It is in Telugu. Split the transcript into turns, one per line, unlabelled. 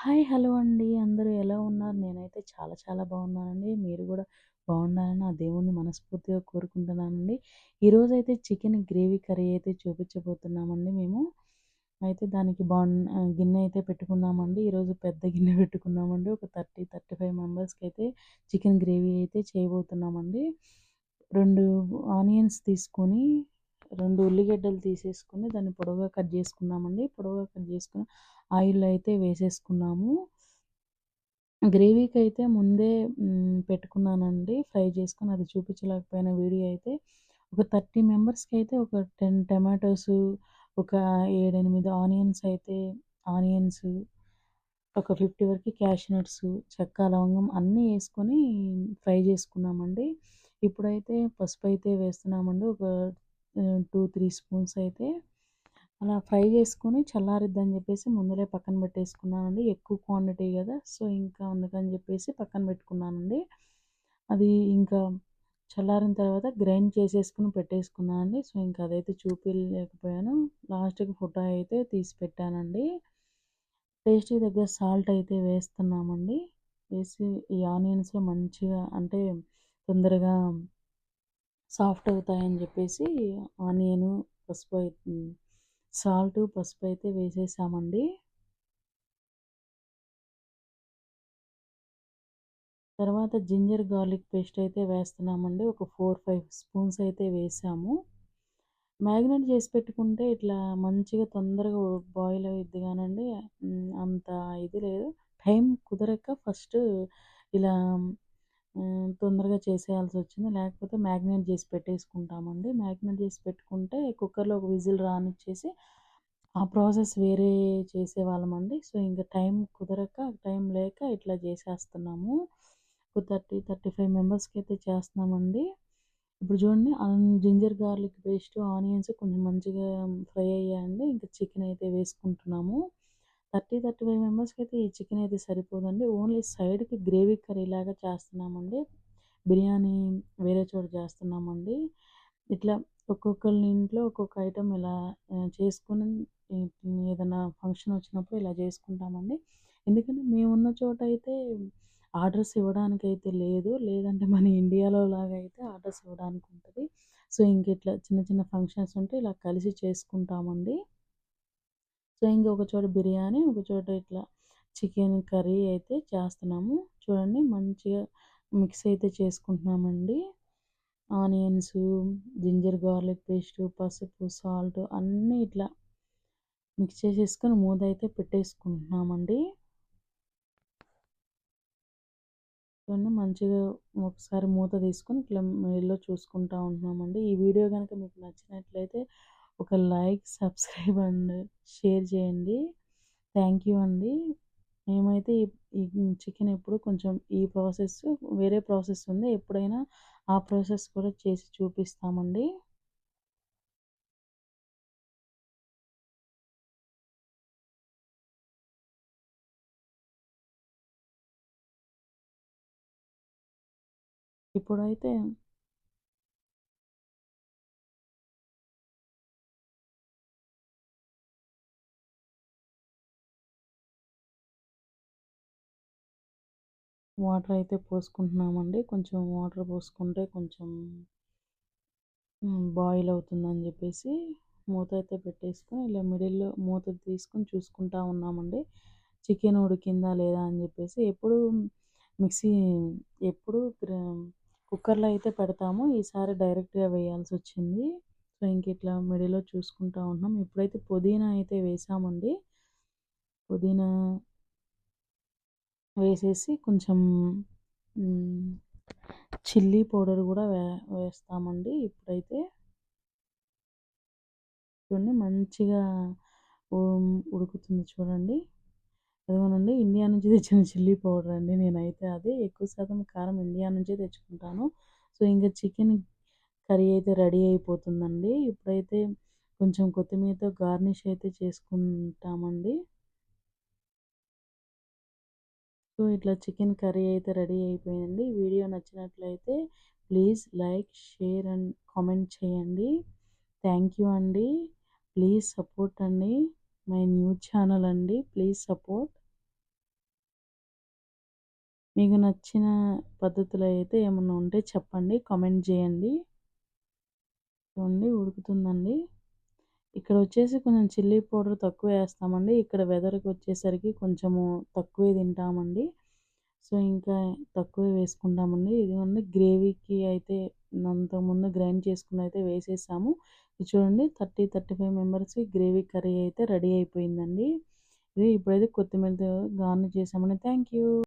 హాయ్! హలో అండి. అందరూ ఎలా ఉన్నారు? నేనైతే చాలా చాలా బాగున్నానండి. మీరు కూడా బాగుండాలని ఆ దేవుడిని మనస్ఫూర్తిగా కోరుకుంటున్నానండి. ఈరోజైతే చికెన్ గ్రేవీ కర్రీ అయితే చూపించబోతున్నామండి మేము. అయితే దానికి బాన్ గిన్నె అయితే పెట్టుకున్నామండి. ఈరోజు పెద్ద గిన్నె పెట్టుకున్నామండి. ఒక థర్టీ థర్టీ ఫైవ్ మెంబర్స్కి అయితే చికెన్ గ్రేవీ అయితే చేయబోతున్నామండి. రెండు ఆనియన్స్ తీసుకొని, రెండు ఉల్లిగడ్డలు తీసేసుకుని దాన్ని పొడవుగా కట్ చేసుకున్నామండి. పొడవుగా కట్ చేసుకుని ఆయిల్ అయితే వేసేసుకున్నాము. గ్రేవీకి అయితే ముందే పెట్టుకున్నానండి. ఫ్రై చేసుకుని అది చూపించలేకపోయిన వీడియో అయితే. ఒక థర్టీ మెంబర్స్కి అయితే ఒక టెన్ టమాటోస్ ఒక 7, 8 ఆనియన్స్ అయితే ఆనియన్స్, ఒక 50 వరకు క్యాషనట్స్ చెక్క, లవంగం అన్నీ వేసుకొని ఫ్రై చేసుకున్నామండి. ఇప్పుడైతే పసుపు అయితే వేస్తున్నామండి. ఒక టూ త్రీ స్పూన్స్ అయితే. అలా ఫ్రై చేసుకొని చల్లారిద్దని చెప్పేసి ముందులే పక్కన పెట్టేసుకున్నానండి. ఎక్కువ క్వాంటిటీ కదా సో, ఇంకా అందుకని చెప్పేసి పక్కన పెట్టుకున్నానండి. అది ఇంకా చల్లారిన తర్వాత గ్రైండ్ చేసేసుకుని పెట్టేసుకున్నానండి. సో, ఇంకా అదైతే చూపించలేకపోయాను లాస్ట్‌కి ఫోటో అయితే తీసి పెట్టానండి. టేస్ట్‌కి దగ్గర సాల్ట్ అయితే వేస్తున్నామండి. వేసి ఈ ఆనియన్స్‌లో మంచిగా అంటే తొందరగా సాఫ్ట్ అవుతాయని చెప్పేసి ఆనియను, పసుపు సాల్ట్ పసుపు అయితే వేసేసామండి. తర్వాత జింజర్ గార్లిక్ పేస్ట్ అయితే వేస్తున్నామండి. ఒక 4, 5 స్పూన్స్ అయితే వేసాము. మ్యాగ్నెట్ చేసి పెట్టుకుంటే ఇట్లా మంచిగా తొందరగా బాయిల్ అయ్యిద్ది కానండి అంత ఇది లేదు. టైం కుదరక ఫస్ట్ ఇలా తొందరగా చేసేయాల్సి వచ్చింది లేకపోతే మ్యాగ్నేట్ చేసి పెట్టేసుకుంటామండి. మ్యాగ్నేట్ చేసి పెట్టుకుంటే కుక్కర్‌లో ఒక విజిల్ రానిచ్చేసి ఆ ప్రాసెస్ వేరే చేసేవాళ్ళమండి. సో, ఇంకా టైం కుదరక, టైం లేక ఇట్లా చేసేస్తున్నాము. ఒక థర్టీ థర్టీ ఫైవ్ మెంబర్స్కి అయితే చేస్తున్నామండి. ఇప్పుడు చూడండి జింజర్ గార్లిక్ పేస్ట్, ఆనియన్స్ కొంచెం మంచిగా ఫ్రై అయ్యాయండి. ఇంకా చికెన్ అయితే వేసుకుంటున్నాము. థర్టీ థర్టీ ఫైవ్ మెంబర్స్కి అయితే ఈ చికెన్ అయితే సరిపోదండి. ఓన్లీ సైడ్‌కి గ్రేవీ కర్రీ లాగా చేస్తున్నామండి. బిర్యానీ వేరే చోట చేస్తున్నామండి. ఇట్లా ఒక్కొక్కళ్ళ ఇంట్లో ఒక్కొక్క ఐటెం ఇలా చేసుకుని ఏదైనా ఫంక్షన్ వచ్చినప్పుడు ఇలా చేసుకుంటామండి. ఎందుకంటే మేమున్న చోట అయితే ఆర్డర్స్ ఇవ్వడానికి అయితే లేదు. లేదంటే మన ఇండియాలో లాగా అయితే ఆర్డర్స్ ఇవ్వడానికి ఉంటుంది సో, ఇంక ఇట్లా చిన్న చిన్న ఫంక్షన్స్ ఉంటే ఇలా కలిసి చేసుకుంటామండి. సో, ఇంక ఒక చోట బిర్యానీ, ఒక చోట ఇట్లా చికెన్ కర్రీ అయితే చేస్తున్నాము. చూడండి మంచిగా మిక్స్ అయితే చేసుకుంటున్నామండి. ఆనియన్స్ జింజర్ గార్లిక్ పేస్టు, పసుపు, సాల్ట్ అన్నీ ఇట్లా మిక్స్ చేసేసుకొని మూత అయితే పెట్టేసుకుంటున్నామండి. చూడండి మంచిగా ఒకసారి మూత తీసుకొని ఇట్లా మెయిల్లో చూసుకుంటా ఉంటున్నామండి. ఈ వీడియో కనుక మీకు నచ్చినట్లయితే ఒక లైక్, సబ్స్క్రైబ్ అండ్ షేర్ చేయండి. థ్యాంక్ యూ అండి. మేమైతే ఈ చికెన్ ఎప్పుడు కొంచెం ఈ ప్రాసెస్ వేరే ప్రాసెస్ ఉంది. ఎప్పుడైనా ఆ ప్రాసెస్ కూడా చేసి చూపిస్తామండి. ఇప్పుడైతే వాటర్ అయితే పోసుకుంటున్నామండి. కొంచెం వాటర్ పోసుకుంటే కొంచెం బాయిల్ అవుతుందని చెప్పేసి మూత అయితే పెట్టేసుకొని ఇలా మిడిల్‌లో మూత తీసుకొని చూసుకుంటా ఉన్నామండి. చికెన్ ఉడికిందా లేదా అని చెప్పేసి ఎప్పుడు మిక్సీ ఎప్పుడు కుక్కర్‌లో అయితే పెడతాము. ఈసారి డైరెక్ట్‌గా వేయాల్సొచ్చింది. సో, ఇంక ఇట్లా మిడిల్‌లో చూసుకుంటా ఉన్నాం. ఇప్పుడైతే పుదీనా అయితే వేసామండి. పుదీనా వేసేసి కొంచెం చిల్లీ పౌడర్ కూడా వే వేస్తామండి ఇప్పుడైతే. చూడండి మంచిగా ఉడుకుతుంది చూడండి. అదేమోనండి ఇండియా నుంచి తెచ్చిన చిల్లీ పౌడర్ అండి నేనైతే అది. ఎక్కువ శాతం కారం ఇండియా నుంచే తెచ్చుకుంటాను. సో, ఇంకా చికెన్ కర్రీ అయితే రెడీ అయిపోతుందండి. ఇప్పుడైతే కొంచెం కొత్తిమీరతో గార్నిష్ అయితే చేసుకుంటామండి. సో, ఇట్లా చికెన్ కర్రీ అయితే రెడీ అయిపోయింది వీడియో నచ్చినట్లయితే please like, share and comment చేయండి. థ్యాంక్ యూ అండి. ప్లీజ్ సపోర్ట్ అండి. మై న్యూ ఛానల్ అండి. Please support. మీకు నచ్చిన పద్ధతులు అయితే ఏమన్నా ఉంటే చెప్పండి కామెంట్ చేయండి చూడండి ఉడుకుతుందండి ఇక్కడ వచ్చేసి కొంచెం చిల్లీ పౌడర్ తక్కువ వేస్తామండి ఇక్కడ వెదర్కి వచ్చేసరికి కొంచెము తక్కువే తింటామండి. సో ఇంకా తక్కువే వేసుకుంటామండి. ఇది ఉంది గ్రేవీకి అయితే అంతకుముందు గ్రైండ్ చేసుకుని అయితే వేసేసాము. చూడండి థర్టీ థర్టీ ఫైవ్ మెంబర్స్కి గ్రేవీ కర్రీ అయితే రెడీ అయిపోయిందండి. ఇది ఇప్పుడైతే కొత్తిమీరతో గార్నిష్ చేసామండి. Thank you